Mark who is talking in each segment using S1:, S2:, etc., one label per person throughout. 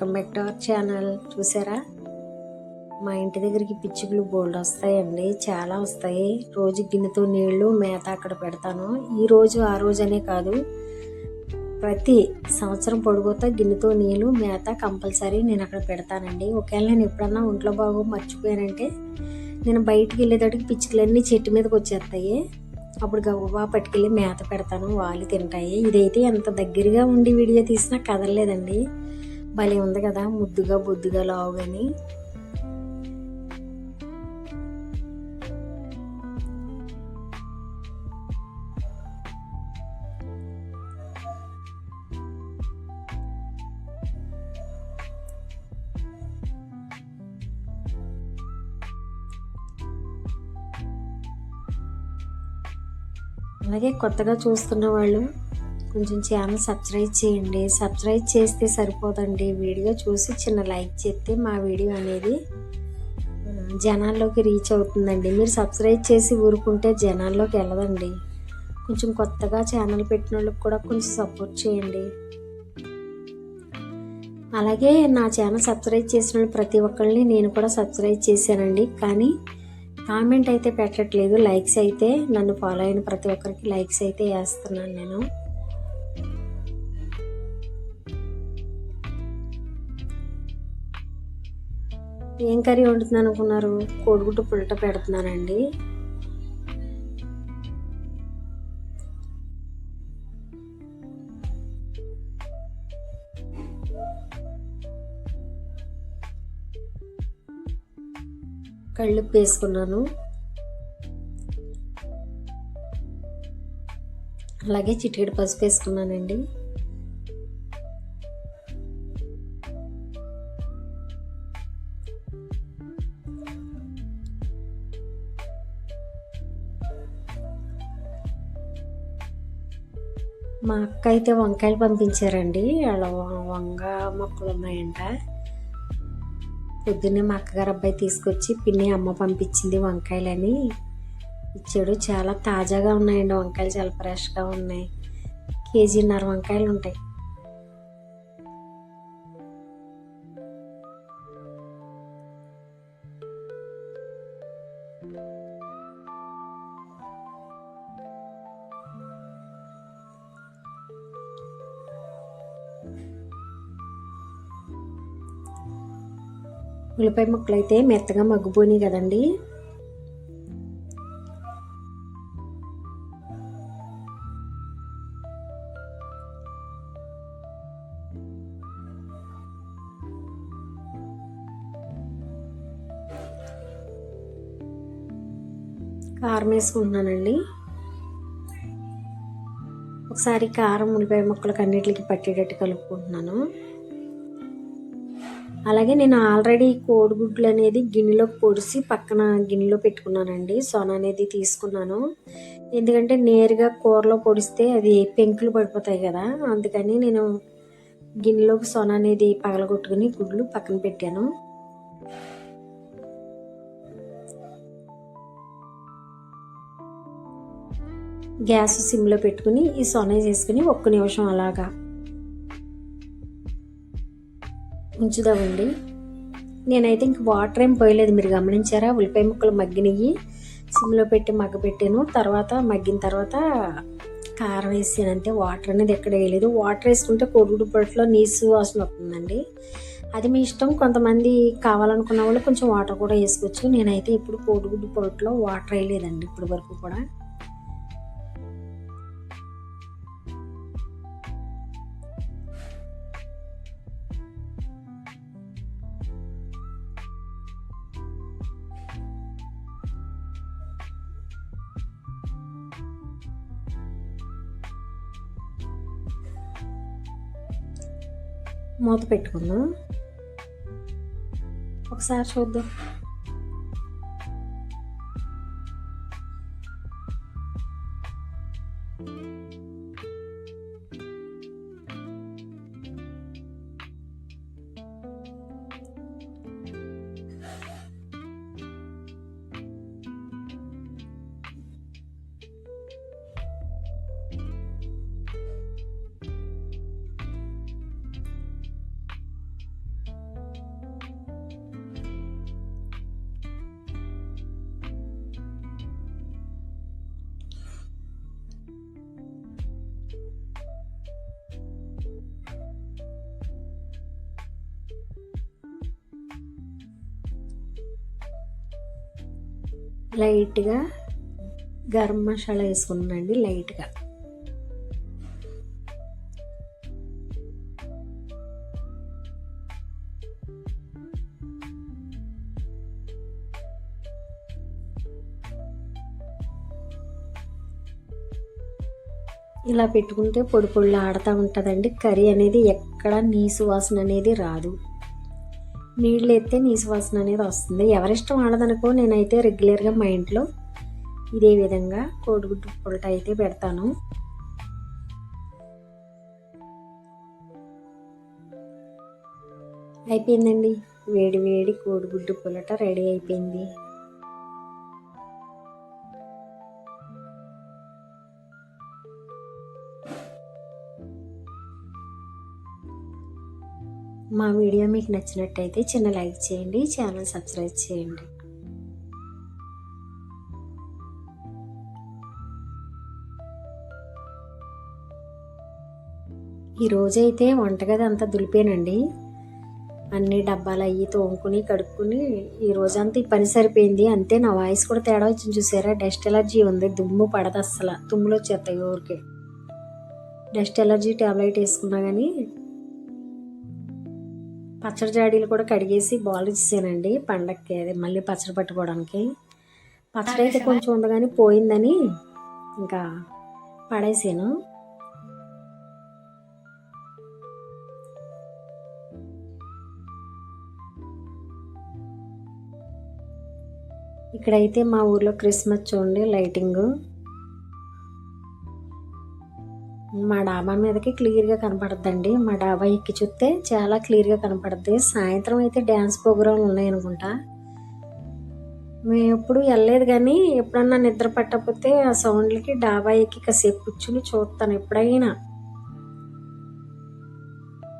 S1: Welcome back to our channel. చూసారా? మా ఇంటి దగ్గరికి పిచ్చుకలు బోల్డ్ వస్తాయండి. చాలా వస్తాయి. రోజు గిన్నెతో నీళ్ళు మేత అక్కడ పెడతాను. ఈ రోజు ఆ రోజు అనే కాదు. ప్రతి సంవత్సరం పొడుగుతా గిన్నెతో నీళ్ళు మేత కంపల్సరీ నేను అక్కడ పెడతానండి. ఒకవేళ నేను ఎప్పుడన్నా ఒంట్లో బాగో మర్చిపోయానంటే నేను బయటికి వెళ్ళేటట్టుకి పిచ్చుకలన్నీ చెట్టు మీదకి వచ్చేస్తాయి. అప్పుడు గవ్వబా పట్టుకెళ్ళి మేత పెడతాను. వాళ్ళు తింటాయి. ఇదైతే ఎంత దగ్గరగా ఉండి వీడియో తీసినా కదలలేదండి. భలే ఉంది కదా ముద్దుగా బొద్దుగా లావుగాని అలాగే కొత్తగా చూస్తున్న వాళ్ళు కొంచెం ఛానల్ సబ్స్క్రైబ్ చేయండి. సబ్స్క్రైబ్ చేస్తే సరిపోదండి. వీడియో చూసి చిన్న లైక్ చేస్తే మా వీడియో అనేది జనాల్లోకి రీచ్ అవుతుందండి. మీరు సబ్స్క్రైబ్ చేసి ఊరుకుంటే జనాల్లోకి వెళ్ళదండి. కొంచెం కొత్తగా ఛానల్ పెట్టిన వాళ్ళకి కూడా కొంచెం సపోర్ట్ చేయండి. అలాగే నా ఛానల్ సబ్స్క్రైబ్ చేసిన వాళ్ళు ప్రతి ఒక్కరిని నేను కూడా సబ్స్క్రైబ్ చేశానండి. కానీ కామెంట్ అయితే పెట్టట్లేదు. లైక్స్ అయితే నన్ను ఫాలో అయిన ప్రతి ఒక్కరికి లైక్స్ అయితే వేస్తున్నాను నేను. ఏం కర్రీ వండుతున్నాను అనుకున్నారు? కోడిగుడ్డు పుల్ట పెడుతున్నానండి. కళ్ళు వేసుకున్నాను. అలాగే చిటికెడు పసుపు వేసుకున్నానండి. మా అక్క అయితే వంకాయలు పంపించారండి. వాళ్ళ వ- వంగ మొక్కలు ఉన్నాయంట. పొద్దున్నే మా అక్కగారు అబ్బాయి తీసుకొచ్చి పిన్ని అమ్మ పంపించింది వంకాయలని. ఇచ్చాడు. చాలా తాజాగా ఉన్నాయండి వంకాయలు. చాలా ఫ్రెష్గా ఉన్నాయి. కేజీన్నర వంకాయలు ఉంటాయి ఉల్లిపాయ ముక్కలు అయితే మెత్తగా మగ్గిపోయినాయి కదండి. కారం వేసుకుంటున్నానండి. ఒకసారి కారం ఉల్లిపాయ ముక్కలకు అన్నిటికి పట్టేటట్టు కలుపుకుంటున్నాను. అలాగే నేను ఆల్రెడీ కోడిగుడ్లు అనేది గిన్నెలో పొడిసి పక్కన గిన్నెలో పెట్టుకున్నానండి. సొన అనేది తీసుకున్నాను. ఎందుకంటే నేరుగా కూరలో పొడిస్తే అది పెంకులు పడిపోతాయి కదా అందుకని నేను గిన్నెలోకి సొన అనేది పగలగొట్టుకుని గుడ్లు పక్కన పెట్టాను. గ్యాస్ సిమ్లో పెట్టుకుని ఈ సొన చేసుకుని ఒక్క నిమిషం అలాగా ఉంచుదామండి. నేనైతే ఇంక వాటర్ ఏం పోయలేదు. మీరు గమనించారా? ఉల్లిపాయ ముక్కలు మగ్గినవి సిమ్లో పెట్టి మగ్గపెట్టాను తర్వాత మగ్గిన తర్వాత కారం వేసాను. అంతే వాటర్ అనేది ఎక్కడ వేయలేదు. వాటర్ వేసుకుంటే కొడుగుడు పొట్టులో నీసు వాసన వస్తుందండి. అది మీ ఇష్టం. కొంతమంది కావాలనుకున్న వాళ్ళు కొంచెం వాటర్ కూడా వేసుకోవచ్చు. నేనైతే ఇప్పుడు కోడిగుడ్డు పొట్టులో వాటర్ వేయలేదండి ఇప్పటి వరకు కూడా. మూత పెట్టుకుందాం. ఒకసారి చూద్దాం. లైట్గా గరం మసాలా వేసుకున్నానండి లైట్గా. ఇలా పెట్టుకుంటే పొడి పొడిలో ఆడుతూ ఉంటుందండి. కర్రీ అనేది ఎక్కడ నీసు వాసన అనేది రాదు. నీళ్ళు ఎత్తే నీసు వాసన అనేది వస్తుంది. ఎవరిష్టం వాడదనుకో నేనైతే రెగ్యులర్గా మా ఇంట్లో ఇదే విధంగా కోడిగుడ్డు పుల్ట అయితే పెడతాను. అయిపోయిందండి. వేడి వేడి కోడిగుడ్డు పులట రెడీ అయిపోయింది. మా వీడియో మీకు నచ్చినట్టయితే చిన్న లైక్ చేయండి ఛానల్ సబ్స్క్రైబ్ చేయండి. ఈరోజైతే వంటగది అంతా దులిపానండి. అన్ని డబ్బాలు అయ్యి తోముకుని కడుక్కుని ఈ రోజంతా ఈ పని సరిపోయింది. అంతే నా వాయిస్ కూడా తేడా వచ్చింది చూసారా? డస్ట్ ఎలర్జీ ఉంది దుమ్ము పడదు అస్సలు తుమ్ములు వచ్చేస్తాయి ఊరికే. డస్ట్ ఎలర్జీ టాబ్లెట్ వేసుకున్నా కానీ పచ్చడి జాడీలు కూడా కడిగేసి బాల్ ఇచ్చానండి పండక్కి అదే మళ్ళీ పచ్చడి పట్టుకోవడానికి. పచ్చడి అయితే కొంచెం ఉంది కానీ పోయిందని ఇంకా పడేసాను. ఇక్కడైతే మా ఊర్లో క్రిస్మస్ చూడండి లైటింగ్. మా డాబా మీదకి క్లియర్గా కనపడద్దండి. మా డాబా ఎక్కి చూస్తే చాలా క్లియర్గా కనపడుద్ది. సాయంత్రం అయితే డ్యాన్స్ ప్రోగ్రాంలు ఉన్నాయనుకుంటా. మేము ఎప్పుడు వెళ్ళలేదు కానీ ఎప్పుడన్నా నిద్ర పట్టకపోతే ఆ సౌండ్లకి డాబా ఎక్కి కాసేపు కూర్చుని చూస్తాను ఎప్పుడైనా.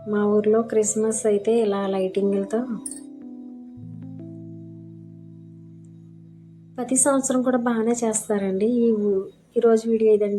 S1: మా ఊర్లో క్రిస్మస్ అయితే ఇలా లైటింగ్లతో. ప్రతి సంవత్సరం కూడా బాగానే చేస్తారండి. ఈ ఈరోజు వీడియో ఇదండి.